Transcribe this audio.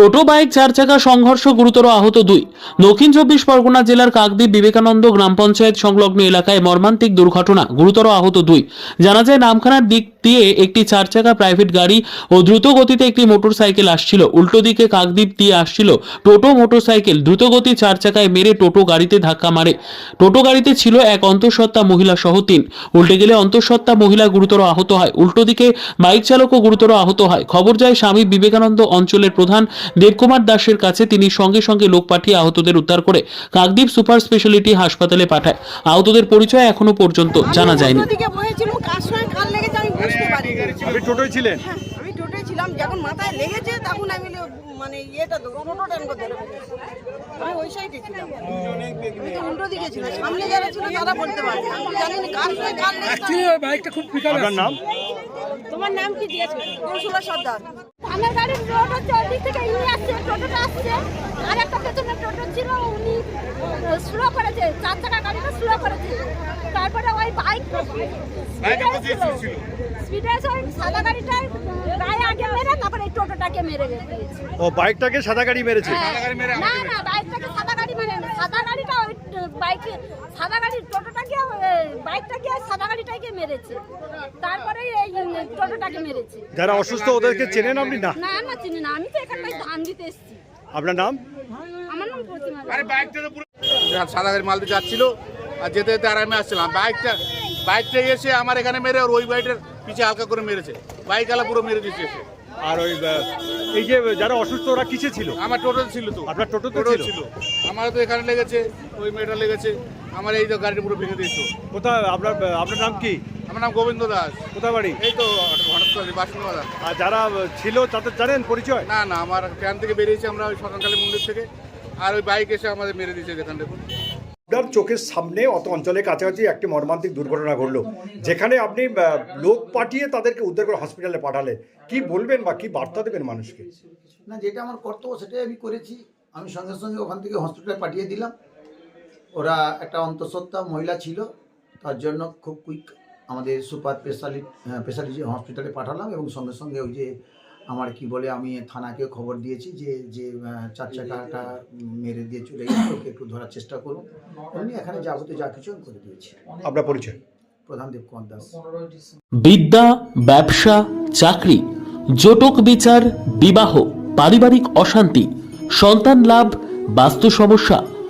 টোটো bike, চার চাকা সংঘর্ষ, গুরুতর আহত দুই। দক্ষিণ চব্বিশ পরগনা জেলার কাকদ্বীপ বিবেকানন্দ গ্রাম পঞ্চায়েত সংলগ্ন এলাকায় মর্মান্তিক দুর্ঘটনা, গুরুতর আহত দুই। জানা যায়, নামখানার দিক দিয়ে একটি চার চাকা প্রাইভেট গাড়ি ও দ্রুত গতিতে একটি মোটরসাইকেল আসছিল। উল্টো দিকে কাকদ্বীপ দিয়ে আসছিল টোটো মোটর মোটরসাইকেল দ্রুতগতি চার চাকায় মেরে টোটো গাড়িতে ধাক্কা মারে। টোটো গাড়িতে ছিল এক অন্তঃসত্ত্বা মহিলা সহ তিন। উল্টে গেলে অন্তঃসত্ত্বা মহিলা গুরুতর আহত হয়। উল্টো দিকে বাইক চালকও গুরুতর আহত হয়। খবর যায়, স্বামী বিবেকানন্দ অঞ্চলের প্রধান দেবকুমার দাসের কাছে তিনি সঙ্গে সঙ্গে লোক পাঠিয়ে আহতদের উদ্ধার করে কাকদ্বীপ সুপার স্পেশালিটি হাসপাতালে পাঠায়। আহতদের পরিচয় এখনও পর্যন্ত জানা যায়নি। দিকে বসেছিলাম কার সময় কার লেগেছে আমি বুঝতে পারি আপনি টোটোয় ছিলেন? আমি টোটোয় ছিলাম যখন মাথায় লেগেছে তখন আমি মানে ইয়েটা টোটো টান করতে আমি ওই সাইডে ছিলাম। আমি তো উল্টো দিকে ছিলাম সামনে যারা ছিল তারা বলতে পারবে আমি জানি না কার সময় কার লেগেছে। আপনার নাম তোমার নাম কি দিয়েছে কৌশলা সর্দার। আমার গাড়ির রোড হচ্ছে ওই দিক থেকে ইনি আসছে টোটোটা আসছে। আর একটা পেছনে টোটো ছিল উনি স্লো করেছে। চার চাকা গাড়িটা স্লো করেছে। তারপরে ওই বাইক স্পিডে আছে ওই সাদা গাড়িটা গায়ে আগে মেরে তারপরে এই টোটোটাকে মেরে ও বাইকটাকে সাদা গাড়ি মেরেছে? না না বাইকটাকে সাদা গাড়ি মেরে না। সাদা গাড়িটা ওই বাইকে সাদা গাড়ি টোটোটাকে এ, বাইকটাকে আর মেরেছে। তারপরে এই টোটোটাকে মেরেছে। যারা অসুস্থ ওদেরকে চেনেন আপনি? না। না না চিনি না। আমি তো এখানটায় ধান দিতে এসেছি। আপনার নাম? আমার নাম প্রতিমা রায়। সাদা গাড়ি মাল দিয়ে যাচ্ছিল আর যেতে যেতে আরামে আসছিলাম। বাইকটা বাইকটা এসে আমার এখানে মেরে ওর ওই বাইকটার পিছে হালকা করে মেরেছে। বাইক আলা পুরো মেরে দিচ্ছে এসে। আর ওই এই যে যারা অসুস্থ ওরা কিসে ছিল? আমার টোটো ছিল তো। আপনার টোটোতে টোটো? ছিল? আমার তো এখানে লেগেছে ওই মেয়েটা লেগেছে। আমার এই তো গাড়িটা পুরো ভেঙে দিয়েছ। কোথায়? আপনার আপনার নাম কি? আমার নাম গোবিন্দ দাস। কোথায় বাড়ি? এই তো ঘটনাস্থলী বাসন বাজার আর যারা ছিল তাদের জানেন পরিচয়? না না আমার ট্রেন থেকে বেরিয়েছি আমরা ওই সকালকালী মন্দির থেকে। আর ওই বাইক এসে আমাদের মেরে দিয়েছে যেখান দেখুন আপনার চোখের সামনে অত অঞ্চলের কাছাকাছি একটি মর্মান্তিক দুর্ঘটনা ঘটলো। যেখানে আপনি লোক পাঠিয়ে তাদেরকে উদ্ধার করে হসপিটালে পাঠালে কি বলবেন বা কি বার্তা দেবেন মানুষকে? না যেটা আমার কর্তব্য সেটাই আমি করেছি। আমি সঙ্গে সঙ্গে ওখান থেকে হসপিটালে পাঠিয়ে দিলাম। ওরা একটা অন্তঃসত্ত্বা মহিলা ছিল তার জন্য খুব কুইক আমাদের সুপার স্পেশালি স্পেশালিটি হসপিটালে পাঠালাম এবং সঙ্গে সঙ্গে ওই যে আমার কি বলে আমি থানাকে খবর দিয়েছি যে যে চার চাকাটা মেরে দিয়ে চলে গেছে ওকে একটু ধরার চেষ্টা করুন। এমনি এখানে যাবতীয় যা কিছু করে দিয়েছি। আপনার পরিচয়? প্রধান দেবকুমার দাস। বিদ্যা ব্যবসা চাকরি জটক বিচার বিবাহ পারিবারিক অশান্তি সন্তান লাভ বাস্তু সমস্যা